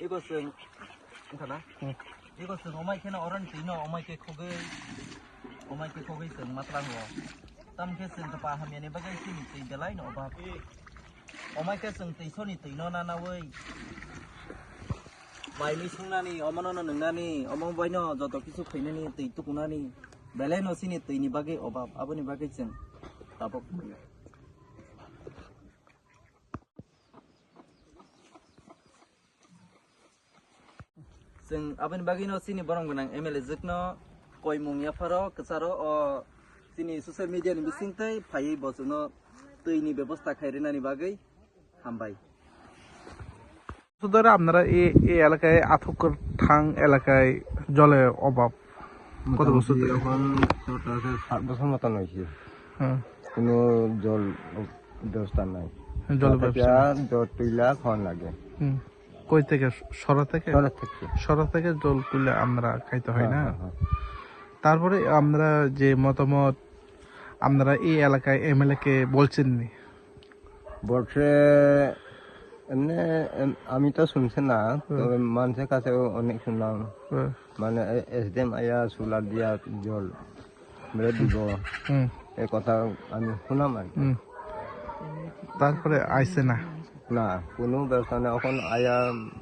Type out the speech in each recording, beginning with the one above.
이거 쓴 괜찮아? 응. 이거 쓴 어마이 캐나 어른 뛰노 어마이 캐 코게 어마이 캐 코게 쓴 마트랑 거 땀캐 쓴 그바 하면에 바가이 쓰니 뛰 될라이 너 바 어마이 캐쓴 뛰 손이 뛰노 나나웨이 마이미 승나니 어머너는 능나니 어머 바이너 저도 기수 페이나니 뛰 뚜구나니 벨레노 시니 뛰니 바게 어바 아버니 바게 쓴 따복 जों आबादनि बागैनो सिनि बरं गोनां एम एल ए जोकनो गय मुंया फारो कसारो अ सिनि ससियेल मिडियानि बिसिंथै फायै बसुनो दैनि ব্যবস্থা খাইরেনানি বাগै হামবাই ধরে আপনারা এই এই এলাকায় আথকর ঠাং এলাকায় জলের অভাব কত বছর ধরে? এখন চৌটাতে সাত বছর মতন হয়েছে হ্যাঁ কোনো জল ব্যবস্থা নাই জলের ব্যবস্থা জল তুইলা খাওয়ান লাগে হুম। কই থেকে? সরা থেকে? শহরের থেকে। সরা থেকে জল তুলে আমরা খাইতে হয় না? হ্যাঁ, হ্যাঁ, তারপরে আমরা যে মতামত আপনারা এই এলাকায় এম এমএলএ কে বলছেন নি? বলছে এমনি আমি তো শুনছি না তবে মানুষের কাছে অনেক শুনলাম। হ্যাঁ। মানে এসডিএম আয়া সোলার দিয়া জল মেরে দিব। এই কথা আমি শুনলাম আর। তারপরে আইসে না? না কোনো ব্যবস্থা নেই। এখন আয়া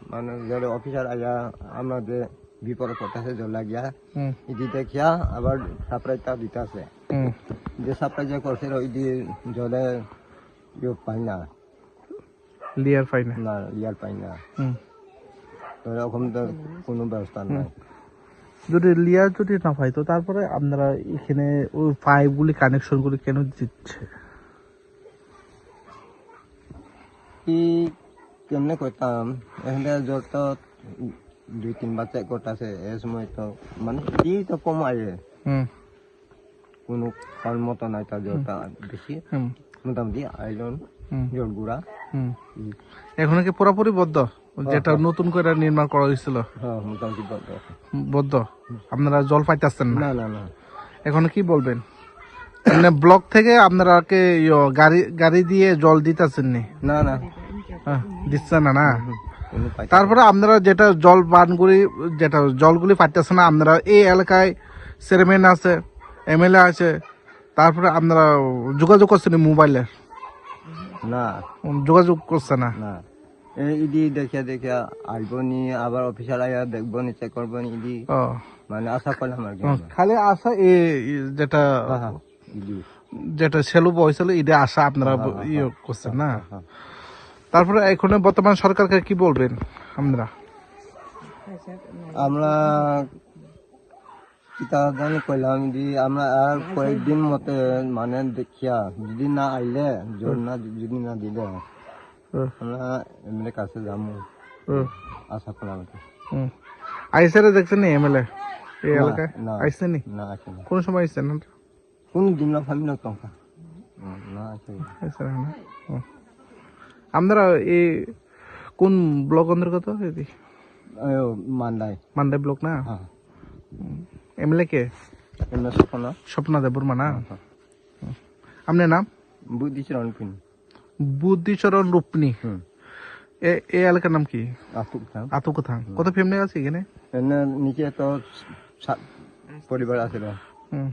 মানে জল অফিসার আয়া আমাদের বিপদ করতেছে জল লাগিয়া। হুম। ইদি দেখিয়া আবার সাপ্রাইটা দিতেছে। যে সাপ্লাই যে করছে ওই দিয়ে জলে ইয়ে পাই না। লিয়ার পাই না। না ইয়ার পাই না। তো এরকম তো কোনো ব্যবস্থা নাই। যদি লিয়ার যদি না পাই তো তারপরে আপনারা এখানে ওই পাইপগুলি কানেকশন গুলি কেন দিচ্ছে কি কেমনে করতাম এখানে জল তো দুই তিনবার চেক করতেছে এ সময় তো মানে কি তো কম হুম কোনো কারণ মতো নাই তার জলটা বেশি মোটামুটি আইলন জল গুড়া। এখন কি পুরোপুরি বদ্ধ? যেটা নতুন করে নির্মাণ করা হয়েছিল হ্যাঁ মোটামুটি বন্ধ। বদ্ধ? আপনারা জল পাইতেছেন না না না। এখন কি বলবেন? মানে ব্লক থেকে আপনারা কে গাড়ি গাড়ি দিয়ে জল দিতেছেন নি না। না দিচ্ছে না না? তারপরে আপনারা যেটা জল বানগুলি যেটা জলগুলি পাইতেছে না আপনারা এই এলাকায় চেয়ারম্যান আছে এমএলএ আছে তারপরে আপনারা যোগাযোগ করছেন মোবাইলে? না। যোগাযোগ করছে না? ইদি দেখিয়া দেখিয়া আসব নি আবার অফিসার আয়া দেখব নি চেক করব নি ও। মানে আশা করলাম আর খালি আশা যেটা হ্যাঁ, হ্যাঁ, যেটা সেলু বয়সল এটা আশা আপনারা ইয়ে করছেন না? হ্যাঁ। তারপরে এখন বর্তমান সরকারকে কি বলবেন আমরা কইলাম যে আমরা আর কয়েকদিন মতে মানে দেখিয়া যদি না আইলে জোর না যদি না দিলে আমরা এমনি কাছে ও, আশা করলাম। আইসারে দেখছেন এমএলএ? এই না, এলাকায়? না। আইসে না আসে না কোন সময় আইসেন? কোন দিন না ভাবি টঙ্কা। আপনারা এই কোন ব্লক অন্তর্গত এদি ওই মান্দাই। ব্লক না? হ্যাঁ। এমএলএ কে? এমনি সপনা স্বপ্না দেববর্মা না? হ্যাঁ। আপনার নাম? বুদ্ধিচরণ রূপনি হুম। এ এই এলাকার নাম কি? থাম আতুকথা কত ফ্যামিলি আছে এখানে? নিচে তো পরিবার আছে হুম।